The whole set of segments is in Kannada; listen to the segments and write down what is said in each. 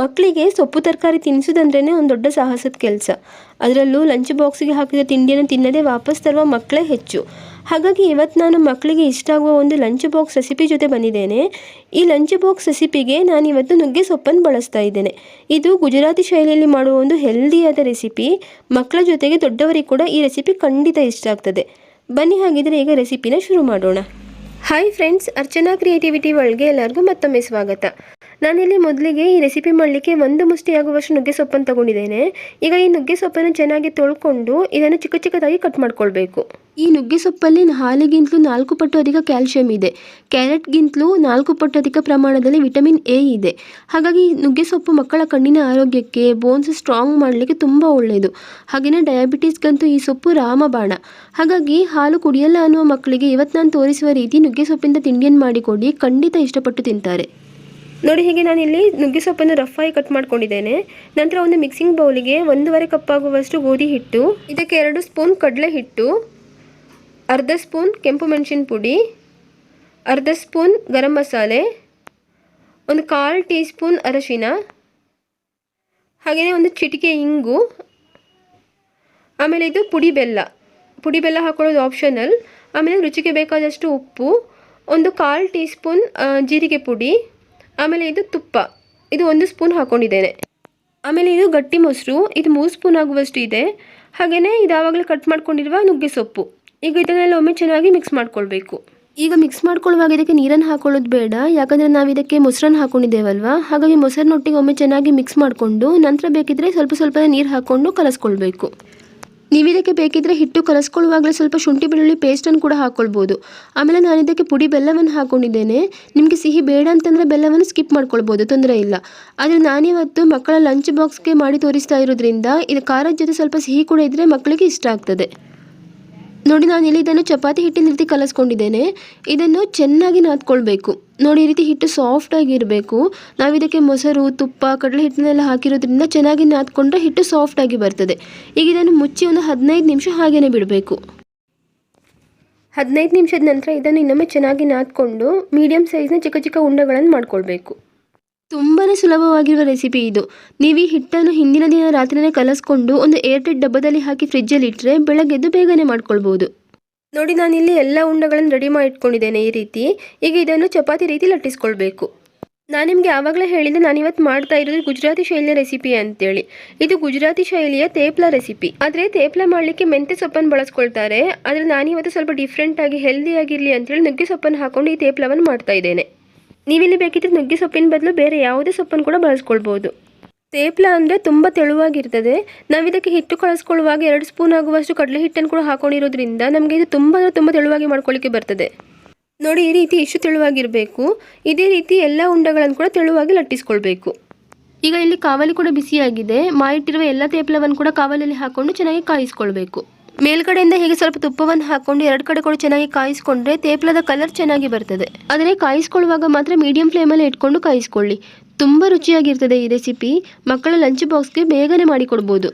ಮಕ್ಕಳಿಗೆ ಸೊಪ್ಪು ತರಕಾರಿ ತಿನ್ನಿಸೋದಂದ್ರೇ ಒಂದು ದೊಡ್ಡ ಸಾಹಸದ ಕೆಲಸ. ಅದರಲ್ಲೂ ಲಂಚ್ ಬಾಕ್ಸಿಗೆ ಹಾಕಿದ ತಿಂಡಿಯನ್ನು ತಿನ್ನದೇ ವಾಪಸ್ ತರುವ ಮಕ್ಕಳೇ ಹೆಚ್ಚು. ಹಾಗಾಗಿ ಇವತ್ತು ನಾನು ಮಕ್ಕಳಿಗೆ ಇಷ್ಟ ಆಗುವ ಒಂದು ಲಂಚ್ ಬಾಕ್ಸ್ ರೆಸಿಪಿ ಜೊತೆ ಬಂದಿದ್ದೇನೆ. ಈ ಲಂಚ್ ಬಾಕ್ಸ್ ರೆಸಿಪಿಗೆ ನಾನು ಇವತ್ತು ನುಗ್ಗೆ ಸೊಪ್ಪನ್ನು ಬಳಸ್ತಾ ಇದ್ದೇನೆ. ಇದು ಗುಜರಾತಿ ಶೈಲಿಯಲ್ಲಿ ಮಾಡುವ ಒಂದು ಹೆಲ್ದಿಯಾದ ರೆಸಿಪಿ ಮಕ್ಕಳ ಜೊತೆಗೆ ದೊಡ್ಡವರಿಗೆ ಕೂಡ ಈ ರೆಸಿಪಿ ಖಂಡಿತ ಇಷ್ಟ ಆಗ್ತದೆ. ಬನ್ನಿ ಹಾಗಿದ್ರೆ ಈಗ ರೆಸಿಪಿನ ಶುರು ಮಾಡೋಣ. ಹಾಯ್ ಫ್ರೆಂಡ್ಸ್ ಅರ್ಚನಾ ಕ್ರಿಯೇಟಿವಿಟಿ ಒಳಗೆ ಎಲ್ಲರಿಗೂ ಮತ್ತೊಮ್ಮೆ ಸ್ವಾಗತ. ನಾನಿಲ್ಲಿ ಮೊದಲಿಗೆ ಈ ರೆಸಿಪಿ ಮಾಡಲಿಕ್ಕೆ ಒಂದು ಮುಷ್ಟಿ ಆಗುವಷ್ಟು ನುಗ್ಗೆ ಸೊಪ್ಪನ್ನು ತಗೊಂಡಿದ್ದೇನೆ. ಈಗ ಈ ನುಗ್ಗೆ ಸೊಪ್ಪನ್ನು ಚೆನ್ನಾಗಿ ತೊಳ್ಕೊಂಡು ಇದನ್ನು ಚಿಕ್ಕ ಚಿಕ್ಕದಾಗಿ ಕಟ್ ಮಾಡ್ಕೊಳ್ಬೇಕು. ಈ ನುಗ್ಗೆ ಸೊಪ್ಪಲ್ಲಿ ಹಾಲಿಗಿಂತಲೂ ನಾಲ್ಕು ಪಟ್ಟು ಅಧಿಕ ಕ್ಯಾಲ್ಸಿಯಂ ಇದೆ. ಕ್ಯಾರೆಟ್ಗಿಂತಲೂ ನಾಲ್ಕು ಪಟ್ಟು ಅಧಿಕ ಪ್ರಮಾಣದಲ್ಲಿ ವಿಟಮಿನ್ ಎ ಇದೆ. ಹಾಗಾಗಿ ಈ ನುಗ್ಗೆ ಸೊಪ್ಪು ಮಕ್ಕಳ ಕಣ್ಣಿನ ಆರೋಗ್ಯಕ್ಕೆ ಬೋನ್ಸ್ ಸ್ಟ್ರಾಂಗ್ ಮಾಡಲಿಕ್ಕೆ ತುಂಬ ಒಳ್ಳೆಯದು. ಹಾಗೆಯೇ ಡಯಾಬಿಟೀಸ್ಗಂತೂ ಈ ಸೊಪ್ಪು ರಾಮಬಾಣ. ಹಾಗಾಗಿ ಹಾಲು ಕುಡಿಯಲ್ಲ ಅನ್ನುವ ಮಕ್ಕಳಿಗೆ ಇವತ್ತು ನಾನು ತೋರಿಸುವ ರೀತಿ ನುಗ್ಗೆ ಸೊಪ್ಪಿಂದ ತಿಂಡಿಯನ್ನು ಮಾಡಿಕೊಡಿ, ಖಂಡಿತ ಇಷ್ಟಪಟ್ಟು ತಿಂತಾರೆ. ನೋಡಿ ಹೀಗೆ ನಾನಿಲ್ಲಿ ನುಗ್ಗೆ ಸೊಪ್ಪನ್ನು ರಫಾಗಿ ಕಟ್ ಮಾಡ್ಕೊಂಡಿದ್ದೇನೆ. ನಂತರ ಒಂದು ಮಿಕ್ಸಿಂಗ್ ಬೌಲಿಗೆ ಒಂದೂವರೆ ಕಪ್ ಆಗುವಷ್ಟು ಗೋಧಿ ಹಿಟ್ಟು, ಇದಕ್ಕೆ ಎರಡು ಸ್ಪೂನ್ ಕಡಲೆ ಹಿಟ್ಟು, ಅರ್ಧ ಸ್ಪೂನ್ ಕೆಂಪು ಮೆಣಸಿನ ಪುಡಿ, ಅರ್ಧ ಸ್ಪೂನ್ ಗರಂ ಮಸಾಲೆ, ಒಂದು ಕಾಲು ಟೀ ಸ್ಪೂನ್ ಅರಶಿನ, ಹಾಗೆಯೇ ಒಂದು ಚಿಟಿಕೆ ಇಂಗು, ಆಮೇಲೆ ಇದು ಪುಡಿ ಬೆಲ್ಲ. ಪುಡಿ ಬೆಲ್ಲ ಹಾಕೊಳ್ಳೋದು ಆಪ್ಷನಲ್ ಆಮೇಲೆ ರುಚಿಗೆ ಬೇಕಾದಷ್ಟು ಉಪ್ಪು, ಒಂದು ಕಾಲು ಟೀ ಸ್ಪೂನ್ ಜೀರಿಗೆ ಪುಡಿ ಆಮೇಲೆ ಇದು ತುಪ್ಪ. ಇದು ಒಂದು ಸ್ಪೂನ್ ಹಾಕ್ಕೊಂಡಿದ್ದೇನೆ ಆಮೇಲೆ ಇದು ಗಟ್ಟಿ ಮೊಸರು. ಇದು ಮೂರು ಸ್ಪೂನ್ ಆಗುವಷ್ಟು ಇದೆ. ಹಾಗೆಯೇ ಇದು ಆವಾಗಲೇ ಕಟ್ ಮಾಡ್ಕೊಂಡಿರುವ ನುಗ್ಗೆ ಸೊಪ್ಪು. ಈಗ ಇದನ್ನೆಲ್ಲ ಒಮ್ಮೆ ಚೆನ್ನಾಗಿ ಮಿಕ್ಸ್ ಮಾಡ್ಕೊಳ್ಬೇಕು. ಈಗ ಮಿಕ್ಸ್ ಮಾಡ್ಕೊಳ್ಳುವಾಗ ಇದಕ್ಕೆ ನೀರನ್ನು ಹಾಕೊಳ್ಳೋದು ಬೇಡ. ಯಾಕಂದರೆ ನಾವು ಇದಕ್ಕೆ ಮೊಸರನ್ನು ಹಾಕೊಂಡಿದ್ದೇವಲ್ವಾ? ಹಾಗಾಗಿ ಮೊಸರಿನೊಟ್ಟಿಗೆ ಒಮ್ಮೆ ಚೆನ್ನಾಗಿ ಮಿಕ್ಸ್ ಮಾಡಿಕೊಂಡು ನಂತರ ಬೇಕಿದ್ರೆ ಸ್ವಲ್ಪ ಸ್ವಲ್ಪ ನೀರು ಹಾಕ್ಕೊಂಡು ಕಲಸ್ಕೊಳ್ಬೇಕು. ನೀವು ಇದಕ್ಕೆ ಬೇಕಿದ್ರೆ ಹಿಟ್ಟು ಕಲಸ್ಕೊಳ್ಳುವಾಗಲೇ ಸ್ವಲ್ಪ ಶುಂಠಿ ಬೆಳ್ಳುಳ್ಳಿ ಪೇಸ್ಟನ್ನು ಕೂಡ ಹಾಕ್ಕೊಳ್ಬೋದು ಆಮೇಲೆ ನಾನು ಇದಕ್ಕೆ ಪುಡಿ ಬೆಲ್ಲವನ್ನು ಹಾಕ್ಕೊಂಡಿದ್ದೇನೆ ನಿಮಗೆ ಸಿಹಿ ಬೇಡ ಅಂತಂದರೆ ಬೆಲ್ಲವನ್ನು ಸ್ಕಿಪ್ ಮಾಡ್ಕೊಳ್ಬೋದು, ತೊಂದರೆ ಇಲ್ಲ. ಆದರೆ ನಾನಿವತ್ತು ಮಕ್ಕಳ ಲಂಚ್ ಬಾಕ್ಸ್ಗೆ ಮಾಡಿ ತೋರಿಸ್ತಾ ಇರೋದ್ರಿಂದ, ಇದು ಖಾರದ ಜೊತೆ ಸ್ವಲ್ಪ ಸಿಹಿ ಕೂಡ ಇದ್ದರೆ ಮಕ್ಕಳಿಗೆ ಇಷ್ಟ ಆಗ್ತದೆ. ನೋಡಿ, ನಾನು ಇಲ್ಲಿ ಇದನ್ನು ಚಪಾತಿ ಹಿಟ್ಟಿನ ರೀತಿ ಕಲಸ್ಕೊಂಡಿದ್ದೇನೆ. ಇದನ್ನು ಚೆನ್ನಾಗಿ ನಾದ್ಕೊಳ್ಬೇಕು. ನೋಡಿ, ಈ ರೀತಿ ಹಿಟ್ಟು ಸಾಫ್ಟಾಗಿರಬೇಕು ನಾವು ಇದಕ್ಕೆ ಮೊಸರು, ತುಪ್ಪ, ಕಡಲೆ ಹಿಟ್ಟನ್ನೆಲ್ಲ ಹಾಕಿರೋದ್ರಿಂದ ಚೆನ್ನಾಗಿ ನಾದ್ಕೊಂಡ್ರೆ ಹಿಟ್ಟು ಸಾಫ್ಟಾಗಿ ಬರ್ತದೆ. ಈಗ ಇದನ್ನು ಮುಚ್ಚಿ ಒಂದು ಹದಿನೈದು ನಿಮಿಷ ಹಾಗೇನೆ ಬಿಡಬೇಕು. ಹದಿನೈದು ನಿಮಿಷದ ನಂತರ ಇದನ್ನು ಇನ್ನೊಮ್ಮೆ ಚೆನ್ನಾಗಿ ನಾದ್ಕೊಂಡು ಮೀಡಿಯಮ್ ಸೈಜ್ನ ಚಿಕ್ಕ ಚಿಕ್ಕ ಉಂಡೆಗಳನ್ನು ಮಾಡ್ಕೊಳ್ಬೇಕು. ತುಂಬಾ ಸುಲಭವಾಗಿರುವ ರೆಸಿಪಿ ಇದು. ನೀವು ಈ ಹಿಟ್ಟನ್ನು ಹಿಂದಿನ ದಿನ ರಾತ್ರಿನೇ ಕಲಸ್ಕೊಂಡು ಒಂದು ಏರ್ಟೈಟ್ ಡಬ್ಬದಲ್ಲಿ ಹಾಕಿ ಫ್ರಿಜ್ಜಲ್ಲಿ ಇಟ್ಟರೆ ಬೆಳಗ್ಗೆದ್ದು ಬೇಗನೆ ಮಾಡ್ಕೊಳ್ಬೋದು. ನೋಡಿ, ನಾನಿಲ್ಲಿ ಎಲ್ಲ ಉಂಡಗಳನ್ನು ರೆಡಿ ಮಾಡಿ ಇಟ್ಕೊಂಡಿದ್ದೇನೆ ಈ ರೀತಿ. ಈಗ ಇದನ್ನು ಚಪಾತಿ ರೀತಿ ಲಟ್ಟಿಸ್ಕೊಳ್ಬೇಕು. ನಾನು ನಿಮಗೆ ಆವಾಗಲೇ ಹೇಳಿದೆ ನಾನಿವತ್ತು ಮಾಡ್ತಾ ಇರೋದು ಗುಜರಾತಿ ಶೈಲಿಯ ರೆಸಿಪಿ ಅಂತೇಳಿ. ಇದು ಗುಜರಾತಿ ಶೈಲಿಯ ತೇಪ್ಲ ರೆಸಿಪಿ. ಆದರೆ ತೇಪ್ಲ ಮಾಡಲಿಕ್ಕೆ ಮೆಂತೆ ಸೊಪ್ಪನ್ನು ಬಳಸ್ಕೊಳ್ತಾರೆ. ಆದರೆ ನಾನಿವತ್ತು ಸ್ವಲ್ಪ ಡಿಫ್ರೆಂಟಾಗಿ ಹೆಲ್ದಿಯಾಗಿರಲಿ ಅಂತೇಳಿ ನುಗ್ಗೆ ಸೊಪ್ಪನ್ನು ಹಾಕೊಂಡು ಈ ತೇಪ್ಲವನ್ನು ಮಾಡ್ತಾ ಇದ್ದೇನೆ. ನೀವಿಲ್ಲಿ ಬೇಕಿದ್ರೆ ನುಗ್ಗೆ ಸೊಪ್ಪಿನ ಬದಲು ಬೇರೆ ಯಾವುದೇ ಸೊಪ್ಪನ್ನು ಕೂಡ ಬಳಸ್ಕೊಳ್ಬೋದು. ತೇಪ್ಲ ಅಂದರೆ ತುಂಬ ತೆಳುವಾಗಿರ್ತದೆ. ನಾವು ಇದಕ್ಕೆ ಹಿಟ್ಟು ಕಳಿಸ್ಕೊಳ್ಳುವಾಗ ಎರಡು ಸ್ಪೂನ್ ಆಗುವಷ್ಟು ಕಡಲೆ ಹಿಟ್ಟನ್ನು ಕೂಡ ಹಾಕೊಂಡಿರೋದ್ರಿಂದ ನಮಗೆ ಇದು ತುಂಬ ತುಂಬ ತೆಳುವಾಗಿ ಮಾಡ್ಕೊಳ್ಳಿಕ್ಕೆ ಬರ್ತದೆ. ನೋಡಿ, ಈ ರೀತಿ ಇಷ್ಟು ತೆಳುವಾಗಿರಬೇಕು. ಇದೇ ರೀತಿ ಎಲ್ಲ ಉಂಡೆಗಳನ್ನು ಕೂಡ ತೆಳುವಾಗಿ ಲಟ್ಟಿಸ್ಕೊಳ್ಬೇಕು. ಈಗ ಇಲ್ಲಿ ಕಾವಲಿ ಕೂಡ ಬಿಸಿಯಾಗಿದೆ. ಮಾಡಿಟ್ಟಿರುವ ಎಲ್ಲ ತೇಪ್ಲವನ್ನು ಕೂಡ ಕಾವಲಲ್ಲಿ ಹಾಕೊಂಡು ಚೆನ್ನಾಗಿ ಕಾಯಿಸ್ಕೊಳ್ಬೇಕು. ಮೇಲ್ಗಡೆಯಿಂದ ಹೀಗೆ ಸ್ವಲ್ಪ ತುಪ್ಪವನ್ನು ಹಾಕೊಂಡು ಎರಡು ಕಡೆ ಕೂಡ ಚೆನ್ನಾಗಿ ಕಾಯಿಸ್ಕೊಂಡ್ರೆ ತೇಪ್ಲದ ಕಲರ್ ಚೆನ್ನಾಗಿ ಬರ್ತದೆ. ಆದರೆ ಕಾಯಿಸ್ಕೊಳ್ಳುವಾಗ ಮಾತ್ರ ಮೀಡಿಯಂ ಫ್ಲೇಮಲ್ಲಿ ಇಟ್ಕೊಂಡು ಕಾಯಿಸ್ಕೊಳ್ಳಿ. ತುಂಬ ರುಚಿಯಾಗಿರ್ತದೆ ಈ ರೆಸಿಪಿ ಮಕ್ಕಳ ಲಂಚ್ ಬಾಕ್ಸ್ಗೆ ಬೇಗನೆ ಮಾಡಿಕೊಡ್ಬೋದು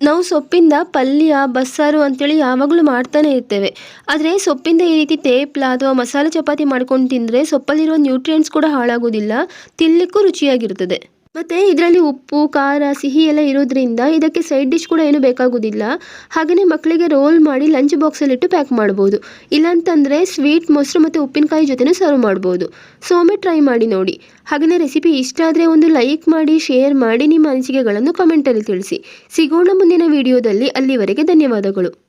ನಾವು ಸೊಪ್ಪಿಂದ ಪಲ್ಯ, ಬಸ್ಸಾರು ಅಂತೇಳಿ ಯಾವಾಗಲೂ ಮಾಡ್ತಾನೆ ಇರ್ತೇವೆ. ಆದರೆ ಸೊಪ್ಪಿಂದ ಈ ರೀತಿ ತೇಪ್ಲ ಅಥವಾ ಮಸಾಲೆ ಚಪಾತಿ ಮಾಡ್ಕೊಂಡು ತಿಂದರೆ ಸೊಪ್ಪಲ್ಲಿರುವ ನ್ಯೂಟ್ರಿಯೆಂಟ್ಸ್ ಕೂಡ ಹಾಳಾಗೋದಿಲ್ಲ. ತಿನ್ನಲಿಕ್ಕೂ ರುಚಿಯಾಗಿರ್ತದೆ. ಮತ್ತು ಇದರಲ್ಲಿ ಉಪ್ಪು, ಖಾರ, ಸಿಹಿ ಎಲ್ಲ ಇರೋದ್ರಿಂದ ಇದಕ್ಕೆ ಸೈಡ್ ಡಿಶ್ ಕೂಡ ಏನು ಬೇಕಾಗೋದಿಲ್ಲ. ಹಾಗೆಯೇ ಮಕ್ಕಳಿಗೆ ರೋಲ್ ಮಾಡಿ ಲಂಚ್ ಬಾಕ್ಸಲ್ಲಿಟ್ಟು ಪ್ಯಾಕ್ ಮಾಡ್ಬೋದು. ಇಲ್ಲಾಂತಂದರೆ ಸ್ವೀಟ್ ಮೊಸರು ಮತ್ತು ಉಪ್ಪಿನಕಾಯಿ ಜೊತೆನೂ ಸರ್ವ್ ಮಾಡ್ಬೋದು. ಸೊ ಒಮ್ಮೆ ಟ್ರೈ ಮಾಡಿ ನೋಡಿ. ಹಾಗೆಯೇ ರೆಸಿಪಿ ಇಷ್ಟ ಆದರೆ ಒಂದು ಲೈಕ್ ಮಾಡಿ ಶೇರ್ ಮಾಡಿ ನಿಮ್ಮ ಅನಿಸಿಕೆಗಳನ್ನು ಕಮೆಂಟಲ್ಲಿ ತಿಳಿಸಿ. ಸಿಗೋಣ ಮುಂದಿನ ವಿಡಿಯೋದಲ್ಲಿ ಅಲ್ಲಿವರೆಗೆ ಧನ್ಯವಾದಗಳು.